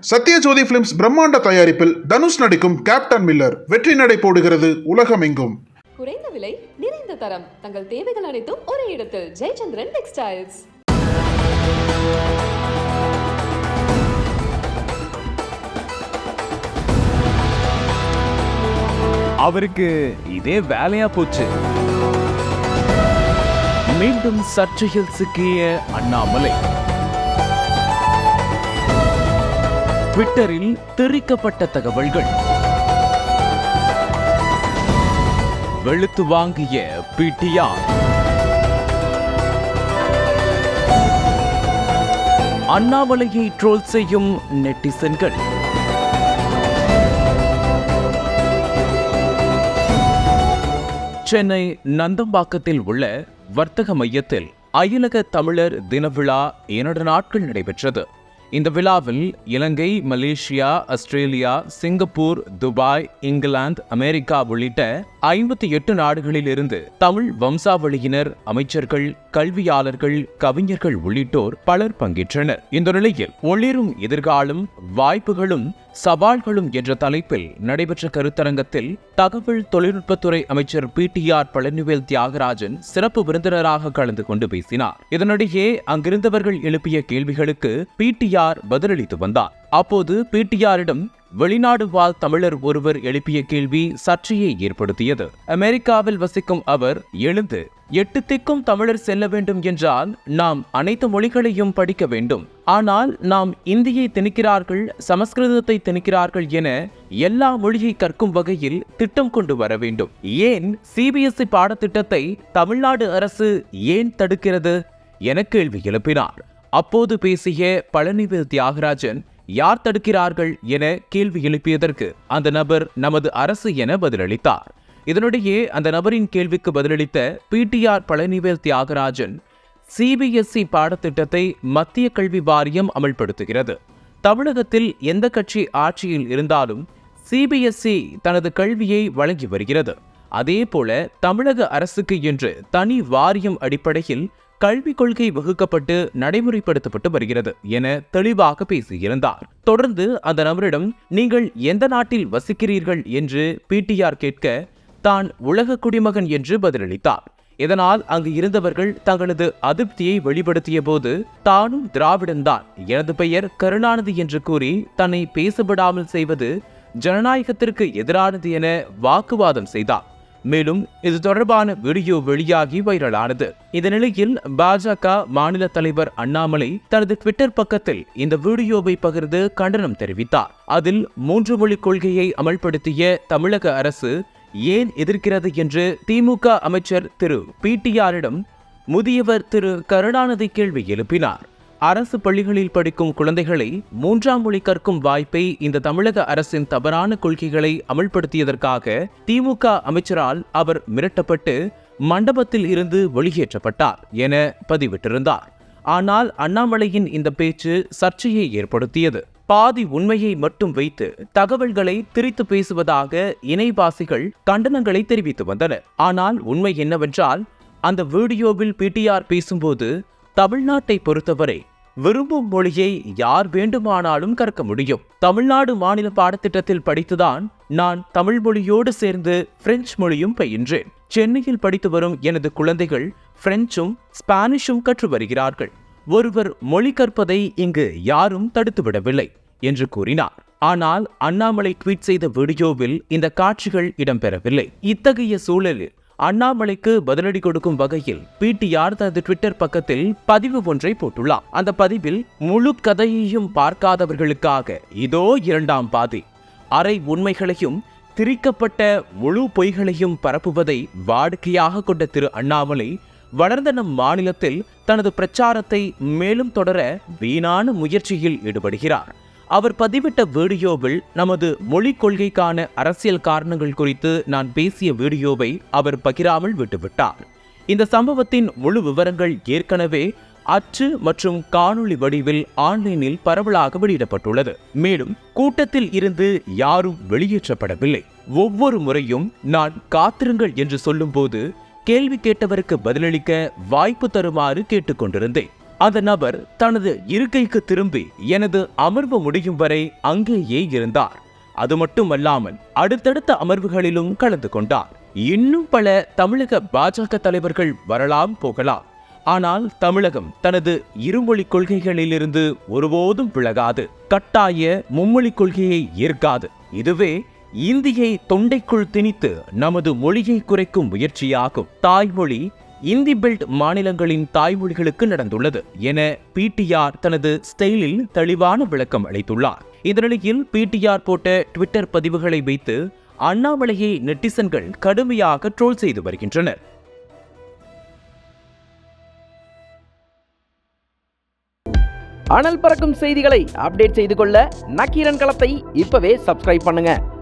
Sathyajothi films பிரம்மாண்ட தயாரிப்பில் தனுஷ் நடிக்கும் கேப்டன் மில்லர் வெற்றி நடை போடுகிறது உலகமெங்கும். குறைந்த விலை நிறைந்த தரம். தங்கள் தேவைகள் அனைத்தும் ஒரே இடத்தில். ஜெயச்சந்திரன் டெக்ஸ்டைல்ஸ் அவருக்கு இதே வேலையா போச்சு. மீண்டும் சர்ச்சையில் சிக்கிய அண்ணாமலை. ட்விட்டரில் திரிக்கப்பட்ட தகவல்கள். வெளுத்து வாங்கிய பிடிஆர். அண்ணாமலையை ட்ரோல் செய்யும் நெட்டிசன்கள். சென்னை நந்தம்பாக்கத்தில் உள்ள வர்த்தக மையத்தில் அயலக தமிழர் தின விழா இரண்டு நாட்கள் நடைபெற்றது. இந்த விழாவில் Ilangai Malaysia Australia Singapore Dubai England America உள்ளிட்ட ஐம்பத்தி எட்டு நாடுகளில் இருந்து தமிழ் வம்சாவளியினர் அமைச்சர்கள் கல்வியாளர்கள் கவிஞர்கள் உள்ளிட்டோர் பலர் பங்கேற்றனர். இந்த நிலையில் ஒளிரும் எதிர்காலம் வாய்ப்புகளும் சவால்களும் என்ற தலைப்பில் நடைபெற்ற கருத்தரங்கத்தில் தகவல் தொழில்நுட்பத்துறை அமைச்சர் P T R Palanivel Thiagarajan சிறப்பு விருந்தினராக கலந்து கொண்டு பேசினார். இதனிடையே அங்கிருந்தவர்கள் எழுப்பிய கேள்விகளுக்கு பி டி ஆர் பதிலளித்து வந்தார். அப்போது பி டி ஆரிடம் வெளிநாடு வாழ் தமிழர் ஒருவர் எழுப்பிய கேள்வி சர்ச்சையை ஏற்படுத்தியது. அமெரிக்காவில் வசிக்கும் அவர் எழுந்து எட்டு திக்கும் தமிழர் செல்ல வேண்டும் என்றால் நாம் அனைத்து மொழிகளையும் படிக்க வேண்டும். ஆனால் நாம் இந்தியை திணிக்கிறார்கள் சமஸ்கிருதத்தை திணிக்கிறார்கள் என எல்லா மொழியை கற்கும் வகையில் திட்டம் கொண்டு வர வேண்டும். ஏன் சிபிஎஸ்இ பாடத்திட்டத்தை தமிழ்நாடு அரசு ஏன் தடுக்கிறது? என கேள்வி எழுப்பினார். அப்போது பேசிய பழனிவேல் தியாகராஜன் யார் தடுக்கிறார்கள் என கேள்வி எழுப்பியதற்கு அந்த நபர் நமது அரசு என பதிலளித்தார். இதனிடையே அந்த நபரின் கேள்விக்கு பதிலளித்த பிடிஆர் பழனிவேல் தியாகராஜன் சிபிஎஸ்இ பாடத்திட்டத்தை மத்திய கல்வி வாரியம் அமல்படுத்துகிறது. தமிழகத்தில் எந்த கட்சி ஆட்சியில் இருந்தாலும் சிபிஎஸ்இ தனது கல்வியை வழங்கி வருகிறது. அதேபோல தமிழக அரசுக்கு என்று தனி வாரியம் அடிப்படையில் கல்விக் கொள்கை வகுக்கப்பட்டு நடைமுறைப்படுத்தப்பட்டு வருகிறது என தெளிவாக பேசியிருந்தார். தொடர்ந்து அந்த நபரிடம் நீங்கள் எந்த நாட்டில் வசிக்கிறீர்கள்? என்று பிடிஆர் கேட்க தான் உலக குடிமகன் என்று பதிலளித்தார். இதனால் அங்கு இருந்தவர்கள் தங்களது அதிருப்தியை வெளிப்படுத்திய போது தானும் திராவிடன்தான் எனது பெயர் கருணாநிதி என்று கூறி தன்னை பேசப்படாமல் செய்வது ஜனநாயகத்திற்கு எதிரானது என வாக்குவாதம் செய்தார். மேலும் இது தொடர்பான வீடியோ வெளியாகி வைரலானது. இந்த நிலையில் பாஜக மாநில தலைவர் அண்ணாமலை தனது ட்விட்டர் பக்கத்தில் இந்த வீடியோவை பகிர்ந்து கண்டனம் தெரிவித்தார். அதில் மூன்று மொழி கொள்கையை அமல்படுத்திய தமிழக அரசு ஏன் எதிர்க்கிறது என்று திமுக அமைச்சர் திரு பிடிஆரிடம் முதியவர் திரு கருணாநிதி கேள்வி எழுப்பினார். அரசு பள்ளிகளில் படிக்கும் குழந்தைகளை மூன்றாம் மொழி கற்கும் வாய்ப்பை இந்த தமிழக அரசின் தவறான கொள்கைகளை அமல்படுத்தியதற்காக திமுக அமைச்சரால் அவர் மிரட்டப்பட்டு மண்டபத்தில் இருந்து வெளியேற்றப்பட்டார் என பதிவிட்டிருந்தார். ஆனால் அண்ணாமலையின் இந்த பேச்சு சர்ச்சையை ஏற்படுத்தியது. பாதி உண்மையை மட்டும் வைத்து தகவல்களை திரித்து பேசுவதாக இணைவாசிகள் கண்டனங்களை தெரிவித்து வந்தனர். ஆனால் உண்மை என்னவென்றால் அந்த வீடியோவில் பிடிஆர் பேசும்போது தமிழ்நாட்டை பொறுத்தவரை விரும்பும் மொழியை யார் வேண்டுமானாலும் கற்க முடியும். தமிழ்நாடு மாநில பாடத்திட்டத்தில் படித்துதான் நான் தமிழ் மொழியோடு சேர்ந்து பிரெஞ்சு மொழியும் பயின்றேன். சென்னையில் படித்து வரும் எனது குழந்தைகள் பிரெஞ்சும் ஸ்பானிஷும் கற்று வருகிறார்கள். ஒருவர் மொழி கற்பதை இங்கு யாரும் தடுத்துவிடவில்லை என்று கூறினார். ஆனால் அண்ணாமலை ட்வீட் செய்த வீடியோவில் இந்த காட்சிகள் இடம்பெறவில்லை. இத்தகைய சூழலில் அண்ணாமலைக்கு பதிலடி கொடுக்கும் வகையில் பிடிஆர் தனது ட்விட்டர் பக்கத்தில் பதிவு ஒன்றை போட்டுள்ளார். அந்த பதிவில் முழு கதையையும் பார்க்காதவர்களுக்காக இதோ இரண்டாம் பாதி. அரை உண்மைகளையும் திரிக்கப்பட்ட முழு பொய்களையும் பரப்புவதை வாடிக்கையாக கொண்ட திரு அண்ணாமலை வளர்ந்த நம் மாநிலத்தில் தனது பிரச்சாரத்தை மேலும் தொடர வீணான முயற்சியில் ஈடுபடுகிறார். அவர் பதிவிட்ட வீடியோவில் நமது மொழிக் கொள்கைக்கான அரசியல் காரணங்கள் குறித்து நான் பேசிய வீடியோவை அவர் பகிராமல் விட்டுவிட்டார். இந்த சம்பவத்தின் முழு விவரங்கள் ஏற்கனவே அச்சு மற்றும் காணொளி வடிவில் ஆன்லைனில் பரவலாக வெளியிடப்பட்டுள்ளது. மேலும் கூட்டத்தில் இருந்து யாரும் வெளியேற்றப்படவில்லை. ஒவ்வொரு முறையும் நான் காத்திருங்கள் என்று சொல்லும்போது கேள்வி கேட்டவருக்கு பதிலளிக்க வாய்ப்பு தருமாறு கேட்டுக்கொண்டிருந்தேன். அந்த நபர் தனது இருக்கைக்கு திரும்பி எனது அமர்வு முடியும் வரை அங்கேயே இருந்தார். அது மட்டுமல்லாமல் அடுத்தடுத்த அமர்வுகளிலும் கலந்து கொண்டார். இன்னும் பல தமிழக பாஜக தலைவர்கள் வரலாம் போகலாம். ஆனால் தமிழகம் தனது இருமொழி கொள்கைகளிலிருந்து ஒருபோதும் விலகாது. கட்டாய மும்மொழி கொள்கையை ஏற்காது. இதுவே இந்தியை தொண்டைக்குள் திணித்து நமது மொழியை குறைக்கும் முயற்சியாகும். தாய்மொழி இந்தி பெல்ட் மாநிலங்களின் தாய்மொழிகளுக்கு நடந்துள்ளது என பிடிஆர் தனது ஸ்டைலில் தெளிவான விளக்கம் அளித்துள்ளார். இந்த நிலையில் பிடிஆர் போட்ட ட்விட்டர் பதிவுகளை வைத்து அண்ணாமலையை நெட்டிசன்கள் கடுமையாக ட்ரோல் செய்து வருகின்றனர். அனல் பறக்கும் செய்திகளை அப்டேட் செய்து கொள்ள நக்கீரன் களத்தை இப்பவே சப்ஸ்கிரைப் பண்ணுங்க.